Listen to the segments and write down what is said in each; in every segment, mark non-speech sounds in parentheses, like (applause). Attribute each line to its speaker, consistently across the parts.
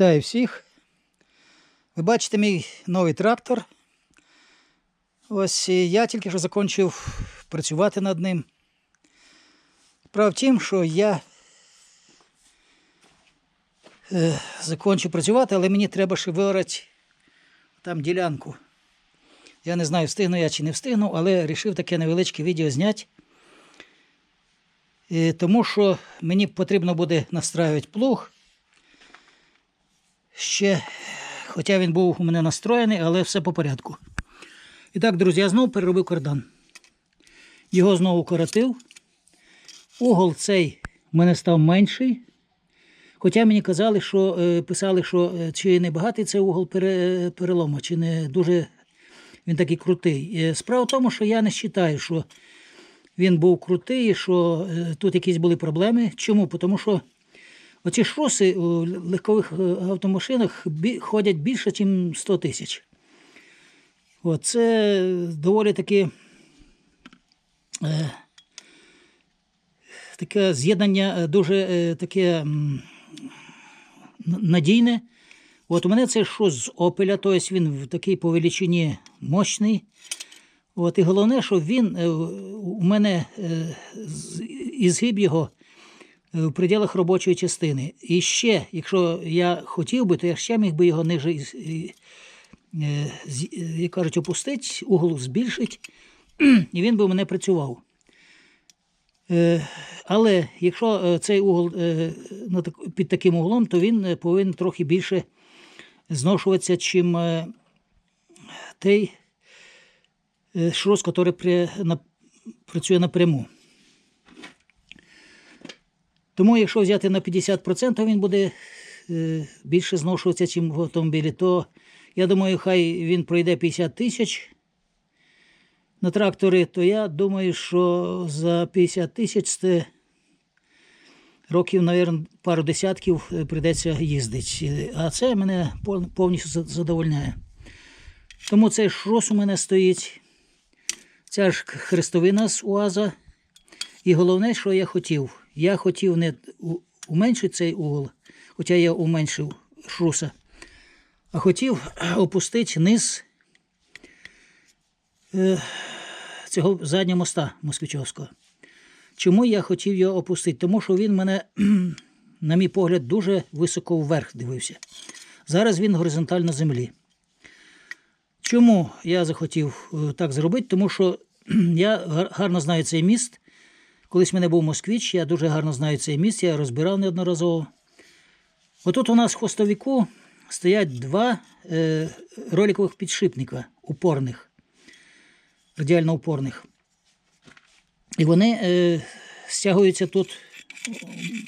Speaker 1: Вітаю всіх. Ви бачите мій новий трактор. Ось я тільки що закінчив працювати над ним. Справа в тім, що я е, закінчив працювати, але мені треба ще виорати там ділянку. Я не знаю, встигну я чи не встигну, але вирішив таке невеличке відео зняти. Е, Тому що мені потрібно буде настраювати плуг. Ще, хоча він був у мене настроєний, але все по порядку. І так, друзі, я знову переробив кардан. Його знову коротив. Угол цей в мене став менший. Хоча мені казали, що е, писали, що е, чи не багатий це угол пере, перелому, чи не дуже він такий крутий. Е, Справа в тому, що я не вважаю, що він був крутий, що тут якісь були проблеми. Чому? Тому що оці шоси у легкових е, автомашинах ходять більше, ніж 100 тисяч. Це доволі таки е, таке з'єднання е, дуже таке надійне. От у мене це шос з опеля, тобто він в такій по величині мощний. От, і головне, що він у мене е, з- і згиб його в пределах робочої частини. І ще, якщо я хотів би, то я ще міг би його ниже, е, е, як кажуть, опустити, угол збільшити, (clears throat) і він би у мене працював. Е, Але якщо е, цей угол е, під таким углом, то він е, повинен трохи більше зношуватися, чим е, той е, шрус, який працює напряму. Тому, якщо взяти на 50%, він буде е, більше зношуватися, ніж в автомобілі, то я думаю, хай він пройде 50 тисяч на трактори, то я думаю, що за 50 тисяч це років, мабуть, пару десятків е, прийдеться їздити. А це мене повністю задовольняє. Тому цей шрус у мене стоїть. Ця ж хрестовина з УАЗа. І головне, що я хотів. Я хотів не уменшити цей угол, хоча я уменшив шруса, а хотів опустити низ е, цього заднього моста москвичовського. Чому я хотів його опустити? Тому що він мене, (clears throat) на мій погляд, дуже високо вверх дивився. Зараз він горизонтально землі. Чому я захотів е, так зробити? Тому що (clears throat) я гарно знаю цей міст. Колись мене був москвич, я дуже гарно знаю цей міст, я розбирав неодноразово. Отут у нас в хвостовіку стоять два е, роликових підшипника упорних, радіально упорних. І вони е, стягуються тут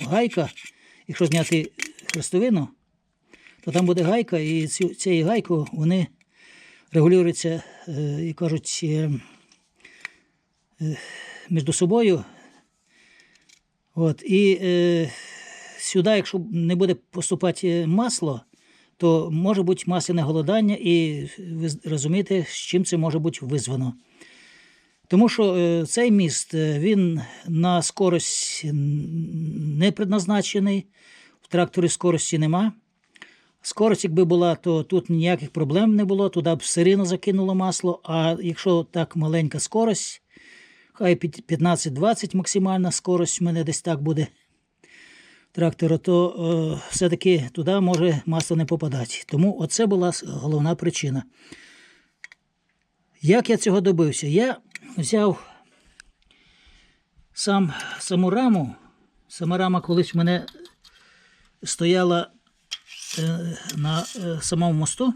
Speaker 1: гайка, якщо зняти хрестовину, то там буде гайка, і цю, цією гайкою вони регулюються, е, і кажуть, е, е, між собою. От, і е, сюди, якщо не буде поступати масло, то може бути масляне голодання, і ви розумієте, з чим це може бути визвано. Тому що е, цей міст е, він на скорость не предназначений, в тракторі скорості нема. Скорость, якби була, то тут ніяких проблем не було, туди б рівно закинуло масло. А якщо так маленька скорость, хай 15-20 максимальна скорость в мене десь так буде трактора, то е, все-таки туди може масло не попадати. Тому оце була головна причина. Як я цього добився? Я взяв сам саму раму. Сама рама колись в мене стояла е, на е, самому мосту.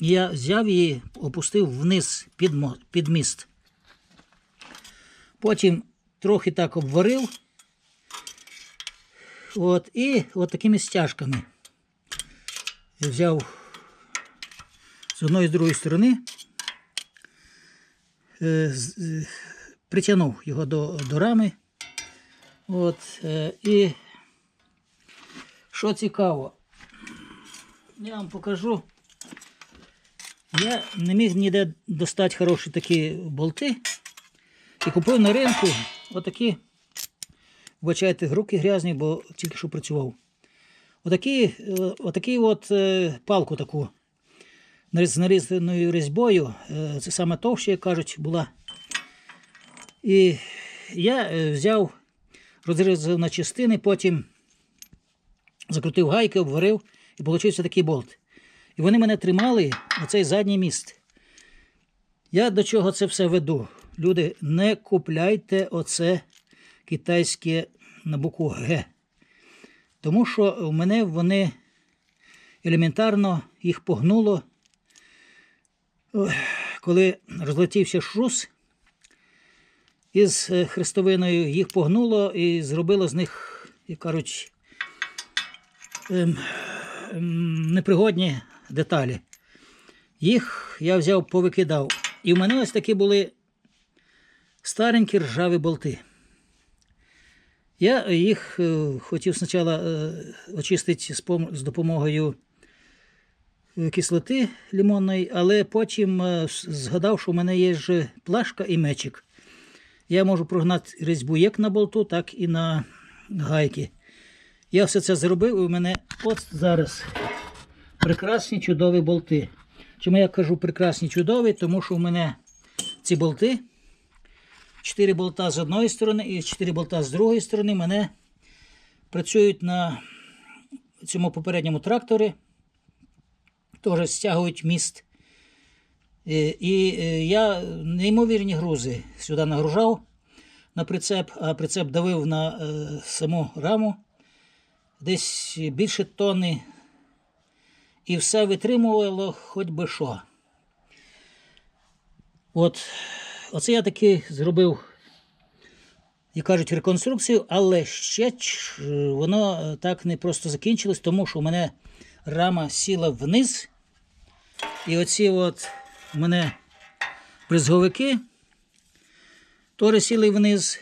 Speaker 1: Я взяв її, опустив вниз під, під міст. Потім трохи так обварив. От, і от стяжками. Я взяв з одної і з другої сторони, е, е, притягнув його до, до рами. От, е, і що цікаво, я вам покажу. Я не міг ніде достати хороші такі болти. І купив на ринку отакі, вбачайте, руки грязні, бо тільки що працював. Отакі, е, отакі от е, палку таку з нарізаною різьбою, е, це саме товще, як кажуть, була. І я взяв, розрізав на частини, потім закрутив гайки, обварив і получився такий болт. І вони мене тримали оцей задній міст. Я до чого це все веду? Люди, не купляйте оце китайське на букву Г. Тому що в мене вони елементарно їх погнуло, коли розлетівся шрус із е, хрестовиною, їх погнуло і зробило з них, як кажуть, ем, ем, непригодні деталі. Їх я взяв, повикидав. І в мене ось такі були старенькі ржаві болти. Я їх е, хотів спочатку е, очистити з, допомогою е, кислоти лимонної, але потім згадав, що в мене є ж плашка і мечик. Я можу прогнати різьбу як на болту, так і на гайки. Я все це зробив, і у мене от зараз прекрасні чудові болти. Чому я кажу прекрасні чудові? Тому що у мене ці болти, 4 болта з одної сторони і 4 болта з другої сторони, мене працюють на цьому попередньому тракторі. Теж стягують міст. Е, І е, я неймовірні грузи сюди нагружав на прицеп, а прицеп давив на е, саму раму десь більше тонни. І все витримувало хоч би що. От, оце я таки зробив, як кажуть, реконструкцію, але ще воно е, так не просто закінчилось, тому що у мене рама сіла вниз. І оці от у мене брезговики теж сіли вниз.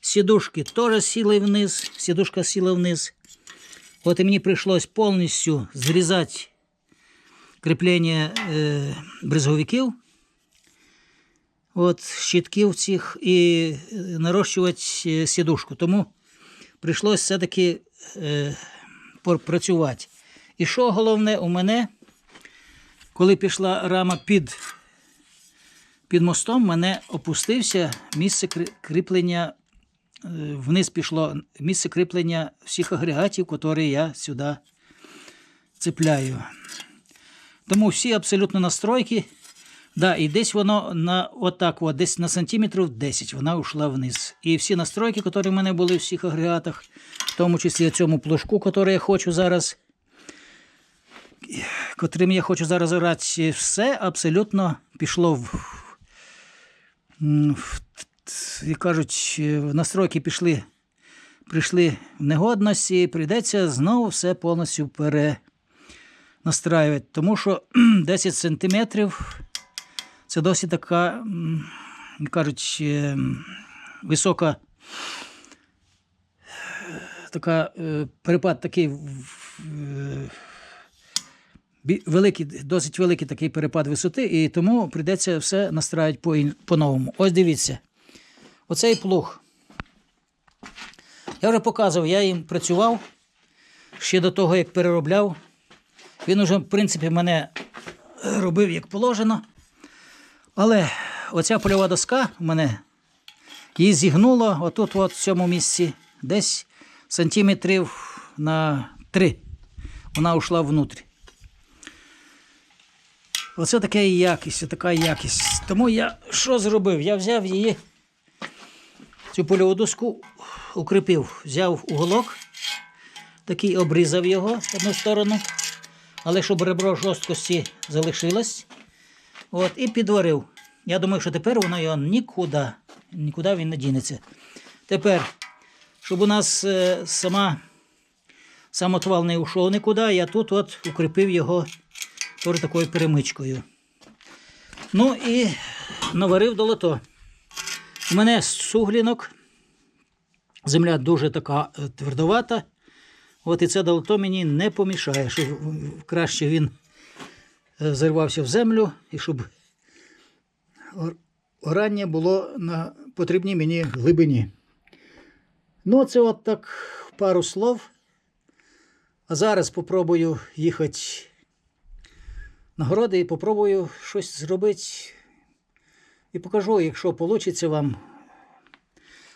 Speaker 1: Сідушки теж сіли вниз. Сідушка сіла вниз. От і мені прийшлось повністю зрізати кріплення е, брезговиків, от, щитків цих і е, нарощувати е, сідушку. Тому прийшлось все-таки е, попрацювати. І що головне у мене, коли пішла рама під, під мостом, мене опустився місце кріплення е, вниз пішло місце кріплення всіх агрегатів, які я сюди цепляю. Тому всі абсолютно настройки. Да, і десь воно на отак, от, десь на сантиметрів 10 вона ушла вниз. І всі настройки, які в мене були в всіх агрегатах, в тому числі цьому плужку, який я хочу зараз, котрим я хочу зараз орати, все абсолютно пішло в, в як кажуть, в настройки пішли, прийшли в негодності, прийдеться знову все повністю перенастраювати. Тому що (clears throat) 10 сантиметрів це досить така, як кажуть, е, висока така е, перепад такий е, великий, досить великий такий перепад висоти, і тому прийдеться все настраювати по- по-новому. Ось дивіться. Оцей плуг. Я вже показував, я їм працював ще до того, як переробляв. Він уже, в принципі, мене робив як положено. Але оця польова доска в мене її зігнуло отут, от в цьому місці, десь сантиметрів на 3. Вона ушла внутрі. Оце така якість, така якість. Тому я що зробив? Я взяв її, цю польову доску, укріпив, взяв уголок, такий обрізав його одну сторону, але щоб ребро жорсткості залишилось. От, і підварив. Я думаю, що тепер воно його нікуди, нікуди він не дінеться. Тепер, щоб у нас е, сама, сам отвал не ушов нікуди, я тут от укріпив його теж такою перемичкою. Ну і наварив долото. У мене суглінок. Земля дуже така е, твердовата. От і це долото мені не помішає, щоб краще він зарвався в землю і щоб ор- орання було на потрібній мені глибині. Ну, це от так пару слов А зараз спробую їхати на городи і попробую щось зробити. І покажу, якщо вийде вам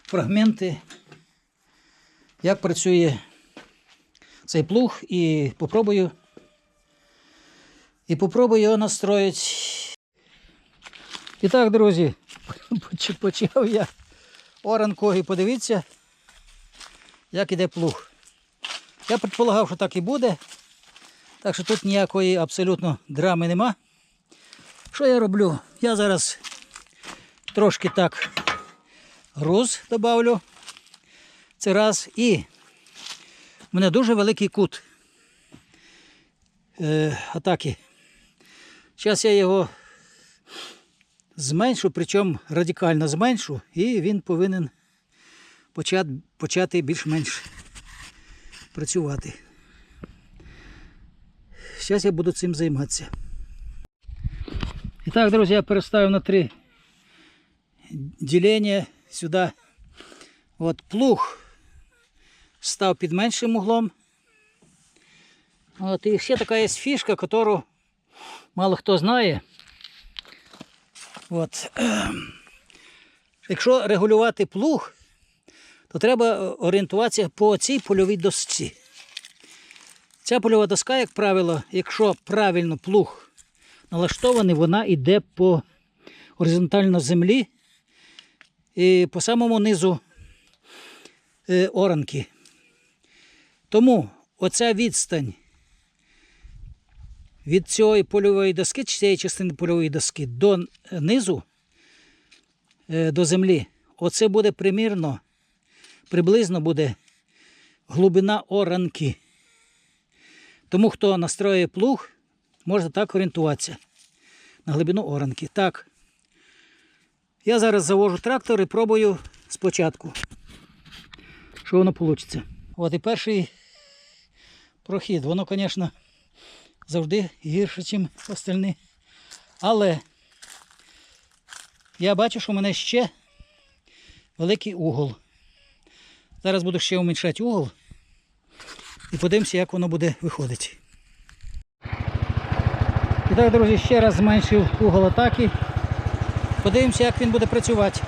Speaker 1: фрагменти, як працює цей плуг, і попробую, і попробую його настроїти. І так, друзі, (laughs) почав я оранку і подивіться, як іде плуг. Я предполагав, що так і буде. Так що тут ніякої абсолютно драми нема. Що я роблю? Я зараз трошки так груз добавлю. Це раз. І в мене дуже великий кут е, атаки. Зараз я його зменшу, причому радикально зменшу, і він повинен почати, більш-менш працювати. Зараз я буду цим займатися. І так, друзі, я переставив на три ділення сюди. От плуг став під меншим углом. От, і ще така є фішка, яку мало хто знає. От. (clears throat) Якщо регулювати плуг, то треба орієнтуватися по цій польовій досці. Ця польова доска, як правило, якщо правильно плуг налаштований, вона йде по горизонтально землі і по самому низу е, оранки. Тому оця відстань від цієї польової доски, чи цієї частини польової доски до низу, е, до землі, оце буде примірно, приблизно буде глибина оранки. Тому хто настроює плуг, може так орієнтуватися на глибину оранки. Так. Я зараз завожу трактор і пробую спочатку. Що воно вийде. От і перший прохід. Воно, звісно, завжди гірше, ніж остальні. Але я бачу, що в мене ще великий угол. Зараз буду ще уменьшати угол і подивимося, як воно буде виходити. І так, друзі, ще раз зменшив угол атаки. Подивимося, як він буде працювати.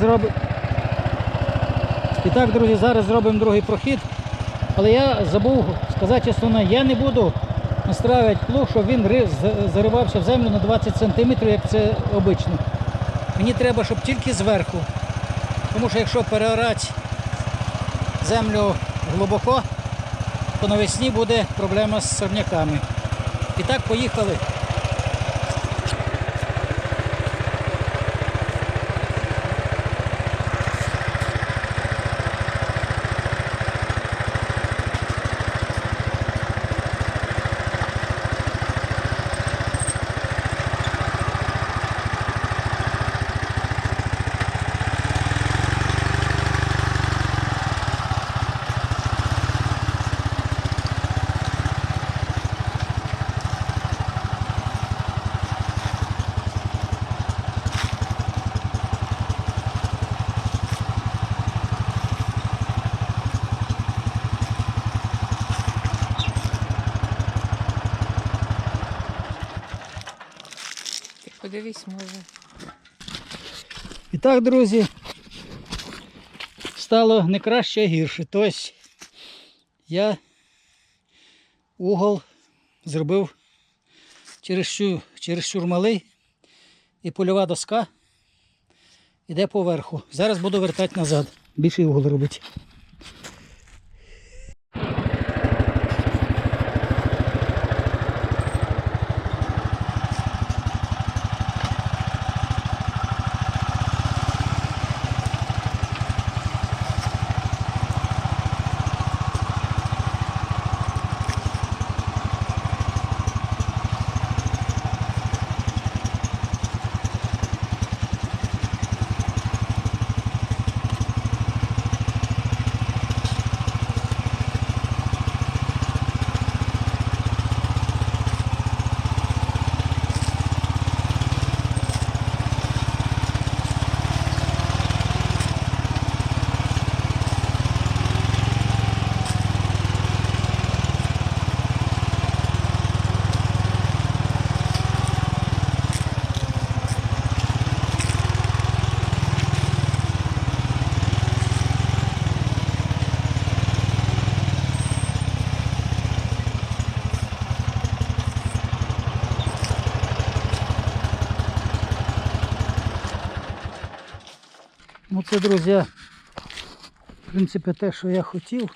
Speaker 1: Зробимо. І так, друзі, зараз зробимо другий прохід. Але я забув сказати основне, я не буду настраювати плуг, щоб він заривався в землю на 20 см, як це обично. Мені треба, щоб тільки зверху. Тому що якщо переорати землю глибоко, то навесні буде проблема з сорняками. І так, поїхали. Так, друзі, стало не краще, а гірше. Тобто я угол зробив чересчур, чересчур малий і польова доска йде поверху. Зараз буду вертати назад. Більший угол робити. Ну це, друзі, в принципі, те, що я хотів.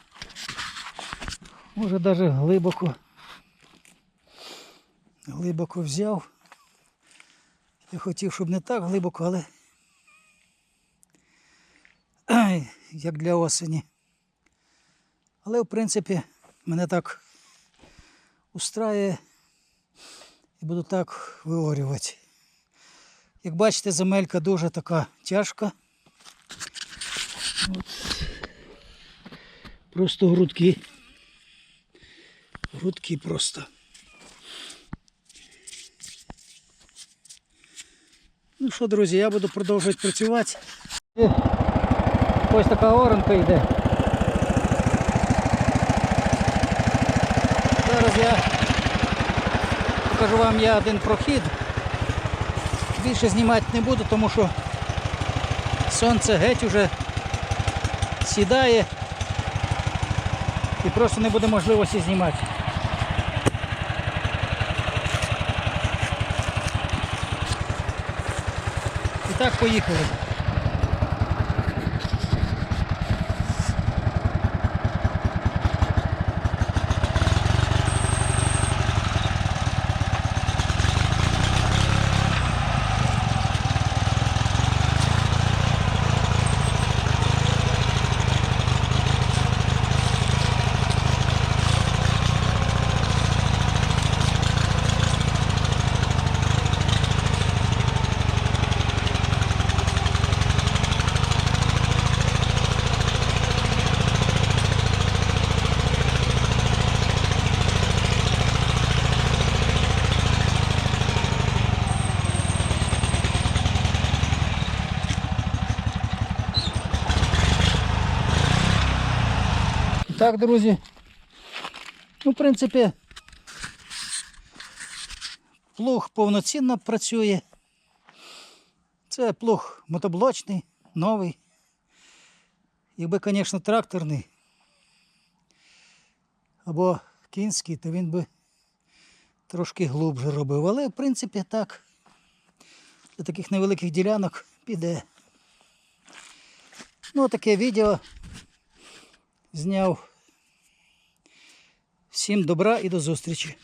Speaker 1: Може навіть глибоко. Глибоко взяв. Я хотів, щоб не так глибоко, але як для осені. Але в принципі мене так устраює і буду так виорювати. Як бачите, земелька дуже така тяжка. От. Просто грудки. Грудки просто. Ну що, друзі, я буду продовжувати працювати. Ось така оранка йде. Зараз я покажу вам я один прохід. Більше знімати не буду, тому що сонце геть уже сідає і просто не буде можливості знімати. І так поїхали. Так, друзі. Ну, в принципі, плуг повноцінно працює. Це плуг мотоблочний, новий. Якби, звісно, тракторний або кінський, то він би трошки глубже робив. Але в принципі так. Для таких невеликих ділянок піде. Ну, таке відео зняв. Всім добра і до зустрічі.